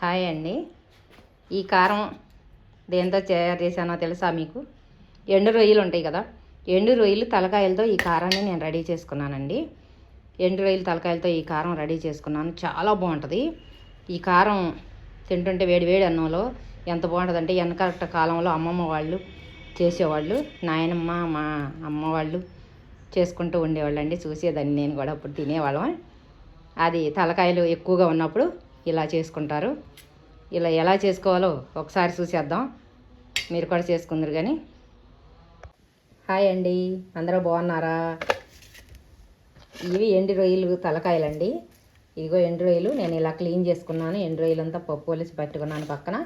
Hi అండి. ఈ కారం దేంతో తయారు చేశానో తెలుసా మీకు? ఎండు రొయ్యలు ఉంటాయి కదా ఎండు రొయ్యలు తలకాయలతో ఈ కారాన్ని నేను రెడీ చేసుకున్నానండి. ఎండు రొయ్యలు తలకాయలతో ఈ కారం రెడీ చేసుకున్నాను. చాలా బాగుంటుంది. ఈ కారం తింటుంటే వేడి వేడి అన్నంలో ఎంత బాగుంటుంది అంటే వెనకట కాలంలో అమ్మమ్మ వాళ్ళు చేసేవాళ్ళు నాయనమ్మ మా అమ్మ వాళ్ళు చేసుకుంటూ ఉండేవాళ్ళండి. చూసేదాన్ని నేను కూడా అప్పుడు తినేవాళ్ళం. అది తలకాయలు ఎక్కువగా ఉన్నప్పుడు ఇలా చేసుకుంటారు. ఇలా ఎలా చేసుకోవాలో ఒకసారి చూసేద్దాం. మీరు కూడా చేసుకుందరు కానీ హాయ్ అండి. అందరూ బాగున్నారా? ఇవి ఎండు రొయ్యలు తలకాయలండి. ఇదిగో ఎండు రొయ్యలు. నేను ఇలా క్లీన్ చేసుకున్నాను. ఎండు రొయ్యలంతా పప్పు వలిసి పెట్టుకున్నాను పక్కన.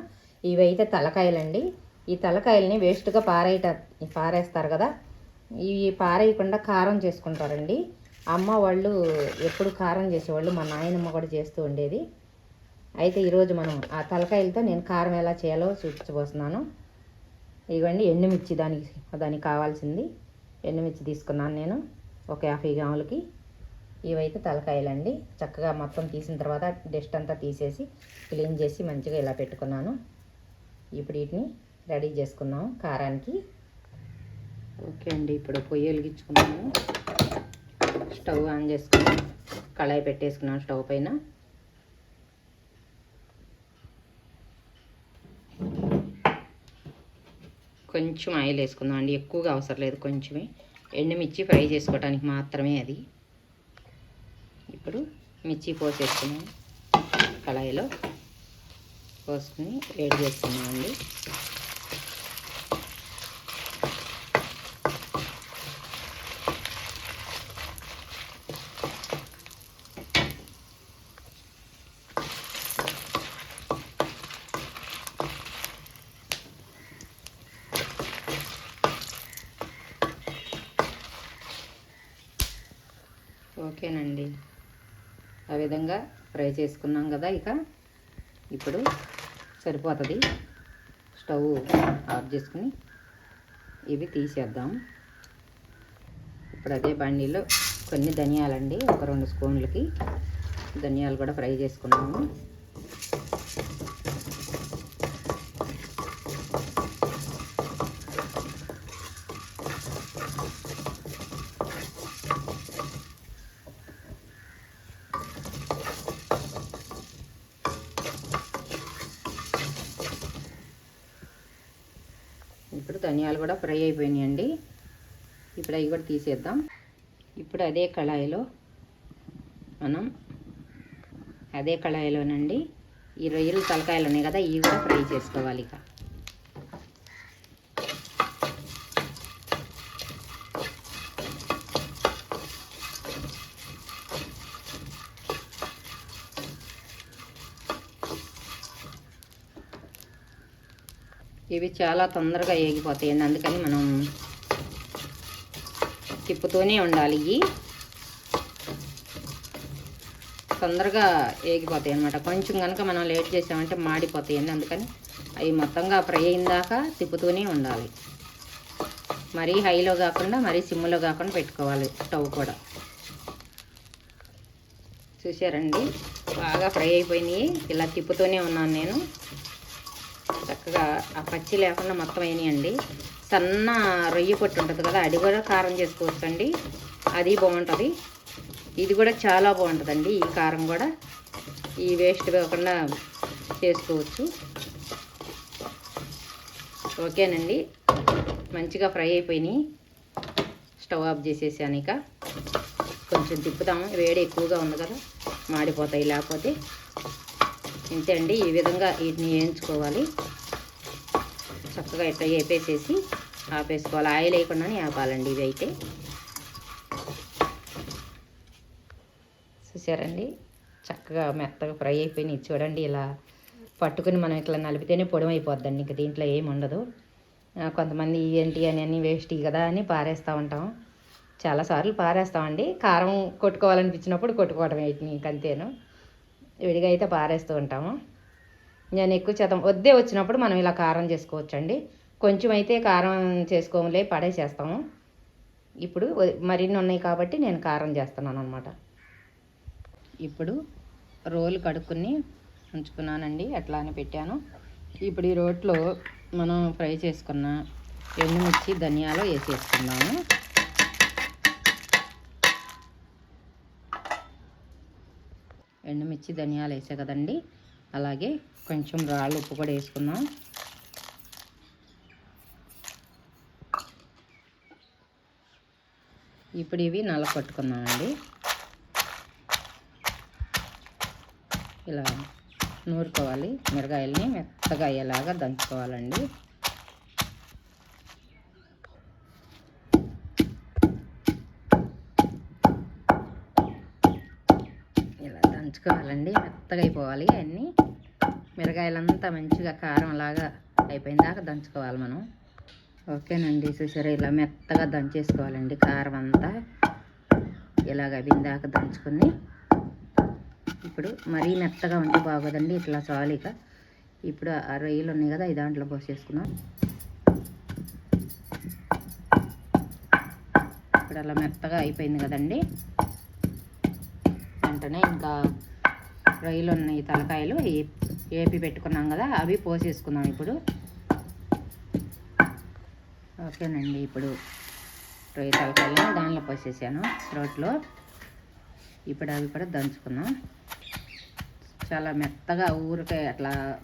ఇవి అయితే తలకాయలండి. ఈ తలకాయల్ని వేస్ట్గా పారేయట పారేస్తారు కదా. ఇవి పారేయకుండా కారం చేసుకుంటారండి. అమ్మ వాళ్ళు ఎప్పుడు కారం చేసేవాళ్ళు. మా నాయనమ్మ కూడా చేస్తూ ఉండేది. అయితే ఈరోజు మనం ఆ తలకాయలతో నేను కారం ఎలా చేయాలో చూపించబోతున్నాను. ఇవ్వండి ఎండుమిర్చి దానికి దానికి కావాల్సింది. ఎండుమిర్చి తీసుకున్నాను నేను ఒక యాభై గ్రాములకి. ఇవైతే తలకాయలండి. చక్కగా మొత్తం తీసిన తర్వాత డస్ట్ అంతా తీసేసి క్లీన్ చేసి మంచిగా ఇలా పెట్టుకున్నాను. ఇప్పుడు వీటిని రెడీ చేసుకున్నాము కారానికి. ఓకే అండి ఇప్పుడు పొయ్యి వెలిగించుకున్నాము స్టవ్ ఆన్ చేసుకున్నాం. కళాయి పెట్టేసుకున్నాం స్టవ్ పైన. కొంచెం ఆయిల్ వేసుకుందాం అండి ఎక్కువగా అవసరం లేదు కొంచెమే. ఎండుమిర్చి ఫ్రై చేసుకోవడానికి మాత్రమే అది. ఇప్పుడు మిర్చి పోసేసుకున్నాం కళాయిలో పోసుకుని వేడి చేసుకున్నామండి ఓకేనండి ఆ విధంగా ఫ్రై చేసుకున్నాం కదా ఇక. ఇప్పుడు సరిపోతుంది. స్టవ్ ఆఫ్ చేసుకుని ఇవి తీసేద్దాం. ఇప్పుడు అదే బండిలో కొన్ని ధనియాలండి ఒక రెండు స్పూన్లకి. ధనియాలు కూడా ఫ్రై చేసుకున్నాము ఇప్పుడు ధనియాలు కూడా ఫ్రై అయిపోయినాయండి. ఇప్పుడు అవి కూడా తీసేద్దాం. ఇప్పుడు అదే కళాయిలో మనం అదే కళాయిలోనండి. ఈ రొయ్యలు తలకాయలు ఉన్నాయి కదా ఇవి కూడా ఫ్రై చేసుకోవాలి ఇక. ఇవి చాలా తొందరగా ఏగిపోతాయండి. అందుకని మనం తిప్పుతూనే ఉండాలి. ఇవి తొందరగా ఏగిపోతాయి అనమాట కొంచెం కనుక మనం లేట్ చేసామంటే మాడిపోతాయండి. అందుకని అవి మొత్తంగా ఫ్రై అయిందాక తిప్పుతూనే ఉండాలి. మరీ హైలో కాకుండా మరీ సిమ్లో కాకుండా పెట్టుకోవాలి స్టవ్ కూడా. చూసారండి బాగా ఫ్రై అయిపోయినాయి. ఇలా తిప్పుతూనే ఉన్నాను నేను. చక్కగా ఆ పచ్చి లేకుండా మొత్తం అయినాయండి. సన్న రొయ్యి పొట్టు ఉంటుంది కదా అది కూడా కారం చేసుకోవచ్చు అండి అది బాగుంటుంది. ఇది కూడా చాలా బాగుంటుందండి ఈ కారం కూడా. ఈ వేస్ట్ కాకుండా చేసుకోవచ్చు. ఓకేనండి. మంచిగా ఫ్రై అయిపోయినాయి. స్టవ్ ఆఫ్ చేసేసాను ఇక. కొంచెం తిప్పుతాము. వేడి ఎక్కువగా ఉంది కదా మాడిపోతాయి లేకపోతే. ఇంతే అండి ఈ విధంగా వీటిని వేయించుకోవాలి. చక్కగా ఇట్లా వేపేసేసి ఆపేసుకోవాలి. ఆయిల్ వేయకుండానే ఆపాలండి ఇవి అయితే చూసారండి? చక్కగా మెత్తగా ఫ్రై అయిపోయినాయి. చూడండి ఇలా పట్టుకుని మనం ఇట్లా నలిపితేనే పొడవు అయిపోద్దండి. ఇంకా దీంట్లో ఏమి ఉండదు. కొంతమంది ఏంటి అని అన్నీ వేస్ట్ కదా అని పారేస్తూ ఉంటాం. చాలాసార్లు పారేస్తామండి. కారం కొట్టుకోవాలనిపించినప్పుడు కొట్టుకోవడం వీటిని ఇంకంతేను. విడిగా అయితే పారేస్తూ ఉంటాము. నేను ఎక్కువ శాతం వద్దే వచ్చినప్పుడు మనం ఇలా కారం చేసుకోవచ్చండి. కొంచెం అయితే కారం చేసుకోములే పడేసేస్తాము. ఇప్పుడు మరిన్ని ఉన్నాయి కాబట్టి నేను కారం చేస్తున్నాను అనమాట ఇప్పుడు రోలు కడుక్కుని ఉంచుకున్నానండి అట్లానే పెట్టాను. ఇప్పుడు ఈ రోట్లో మనం ఫ్రై చేసుకున్న ఎండుమిర్చి ధనియాలు వేసేసుకున్నాము ఎండుమిర్చి ధనియాలు వేసే కదండి. అలాగే కొంచెం రాళ్ళు ఉప్పు కూడా వేసుకుందాం. ఇప్పుడు ఇవి నల్ల కొట్టుకున్నామండి ఇలా నూరుకోవాలి మిరగాయల్ని మెత్తగా అయ్యేలాగా దంచుకోవాలండి. ఇలా మెత్తగా అయిపోవాలి అన్నీ. మిరగాయలంతా మంచిగా కారం లాగా అయిపోయిన దాకా దంచుకోవాలి మనం. ఓకేనండి చూసారా? ఇలా మెత్తగా దంచేసుకోవాలండి కారం అంతా. ఇలాగ దాకా దంచుకొని ఇప్పుడు మరీ మెత్తగా ఉంటే బాగోదండి ఇట్లా చాలిక. ఇప్పుడు ఆ రొయ్యలు ఉన్నాయి కదా ఈ దాంట్లో పోసేసుకున్నాం ఇప్పుడు అలా మెత్తగా అయిపోయింది కదండి. వెంటనే ఇంకా రొయ్యలు ఉన్నాయి తలకాయలు. ఏ- ఏపి పెట్టుకున్నాం కదా అవి పోసేసుకుందాం ఇప్పుడు. ఓకేనండి ఇప్పుడు రొయ్య తలకాయలు దానిలో పోసేసాను రోట్లో. ఇప్పుడు అవి కూడా దంచుకుందాం చాలా మెత్తగా ఊరికే అట్లా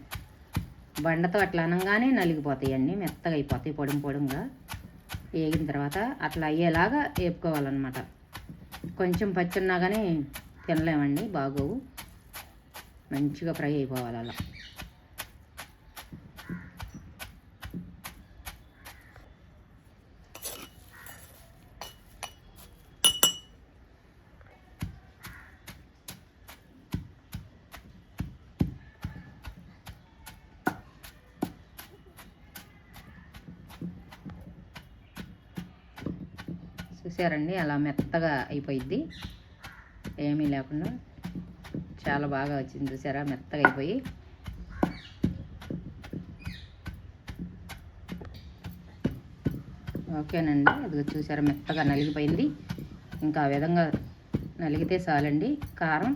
బండతో అట్లా అనగానే నలిగిపోతాయండి మెత్తగా అయిపోతాయి పొడుం పొడుంగా. వేగిన తర్వాత అట్లా అయ్యేలాగా వేపుకోవాలన్నమాట. కొంచెం పచ్చున్నా కానీ తినలేమండి బాగోవు. మంచిగా ఫ్రై అయిపోవాలి అలా. చూసారండి? అలా మెత్తగా అయిపోయిద్ది. ఏమీ లేకుండా చాలా బాగా వచ్చింది చూసారా? మెత్తగా అయిపోయి. ఓకేనండి. అది చూసారా? మెత్తగా నలిగిపోయింది. ఇంకా ఆ విధంగా నలిగితే చాలండి. కారం.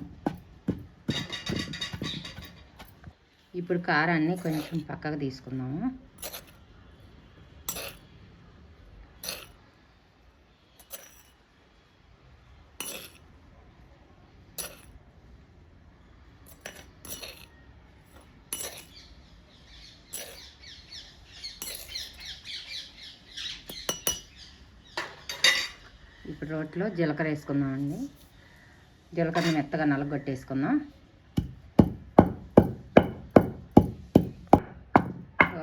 ఇప్పుడు కారాన్ని కొంచెం పక్కకు తీసుకుందాము. ఇప్పుడు రోట్లో జీలకర్ర వేసుకుందామండి. జీలకర్ర మెత్తగా నలగొట్టేసుకుందాం.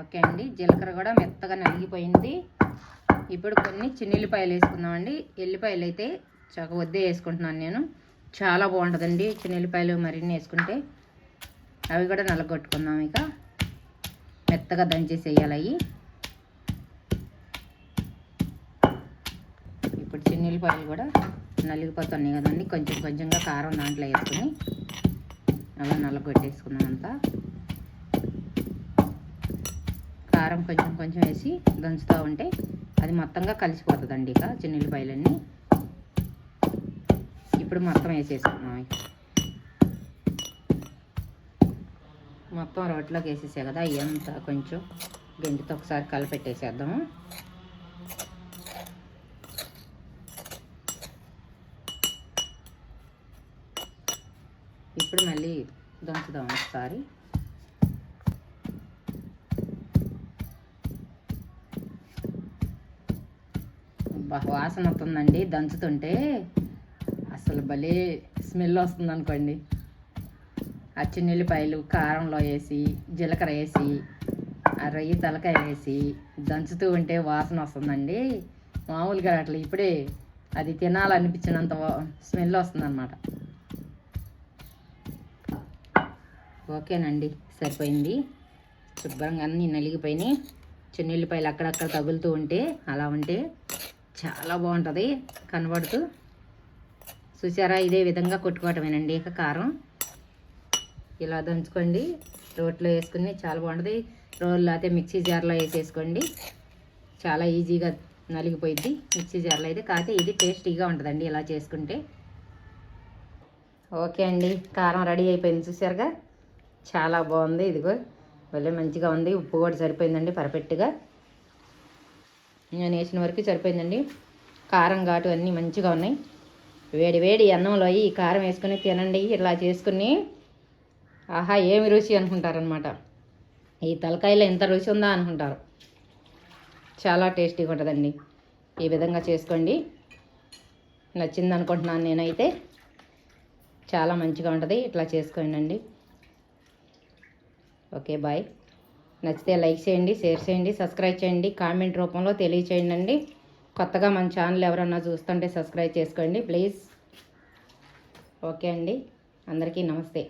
ఓకే అండి జీలకర్ర కూడా మెత్తగా నలిగిపోయింది. ఇప్పుడు కొన్ని చిన్నెల్లిపాయలు వేసుకుందామండి. ఎల్లిపాయలు అయితే చక వద్దే వేసుకుంటున్నాను నేను. చాలా బాగుంటుందండి చిన్నెల్లిపాయలు మరిన్ని వేసుకుంటే. అవి కూడా నలగొట్టుకుందాం ఇక. మెత్తగా దంచేసి వేయాలి అవి. ఇప్పుడు కూడా నలిగిపోతున్నాయి కదండి. కొంచెం కొంచెంగా కారం దాంట్లో వేసుకుని అలా నల్లగొట్టేసుకున్నాం అంతా. కారం కొంచెం కొంచెం వేసి దంచుతూ ఉంటే అది మొత్తంగా కలిసిపోతుందండి ఇక చిన్నెల్లిపాయలన్నీ ఇప్పుడు మొత్తం వేసేసుకున్నాం మొత్తం రోట్లోకి వేసేసా కదా ఎంత కొంచెం గంటితో ఒకసారి కలిపెట్టేసేద్దాము ఇప్పుడు మళ్ళీ దంచుదాం ఒకసారి. వాసన వస్తుందండి. దంచుతుంటే అసలు భలే స్మెల్ వస్తుంది అనుకోండి. అచ్చినెల్లిపాయలు కారంలో వేసి జీలకర్ర వేసి ఆ రొయ్యి తలకాయ వేసి దంచుతూ ఉంటే వాసన వస్తుందండి. మామూలుగా అట్లా ఇప్పుడే అది తినాలనిపించినంత స్మెల్ వస్తుందన్నమాట. ఓకేనండి సరిపోయింది. శుభ్రంగా అన్నీ నలిగిపోయినాయి. చిన్నెల్లిపాయలు అక్కడక్కడ తగులుతూ ఉంటే అలా ఉంటే చాలా బాగుంటుంది కనబడుతూ. చూసారా ఇదే విధంగా కొట్టుకోవటమేనండి ఇక కారం. ఇలా దంచుకోండి రోట్లో వేసుకుని చాలా బాగుంటుంది. రోల్లో అయితే మిక్సీ జార్లో వేసేసుకోండి. చాలా ఈజీగా నలిగిపోయిద్ది. మిక్సీ జార్లో అయితే కాకపోతే ఇది టేస్టీగా ఉంటుందండి ఇలా చేసుకుంటే. ఓకే అండి కారం రెడీ అయిపోయింది. చూసారుగా? చాలా బాగుంది. ఇదిగో భలే మంచిగా ఉంది. ఉప్పు కూడా సరిపోయిందండి పర్ఫెక్ట్గా. నేను వేసిన వరకు సరిపోయిందండి. కారం ఘాటు అన్నీ మంచిగా ఉన్నాయి. వేడి వేడి అన్నంలో ఈ కారం వేసుకుని తినండి. ఇలా చేసుకుని ఆహా ఏమి రుచి అనుకుంటారనమాట ఈ తలకాయలో ఎంత రుచి ఉందా అనుకుంటారు. చాలా టేస్టీగా ఉంటుందండి. ఈ విధంగా చేసుకోండి. నచ్చింది అనుకుంటున్నాను నేనైతే. చాలా మంచిగా ఉంటుంది. ఇట్లా చేసుకోండి ఓకే బాయ్. నచ్చితే లైక్ చేయండి షేర్ చేయండి సబ్స్క్రైబ్ చేయండి కామెంట్ రూపంలో తెలియచేయండి అండి కొత్తగా మన ఛానల్ ఎవరన్నా చూస్తుంటే సబ్స్క్రైబ్ చేసుకోండి ప్లీజ్. ఓకే అండి అందరికీ నమస్తే.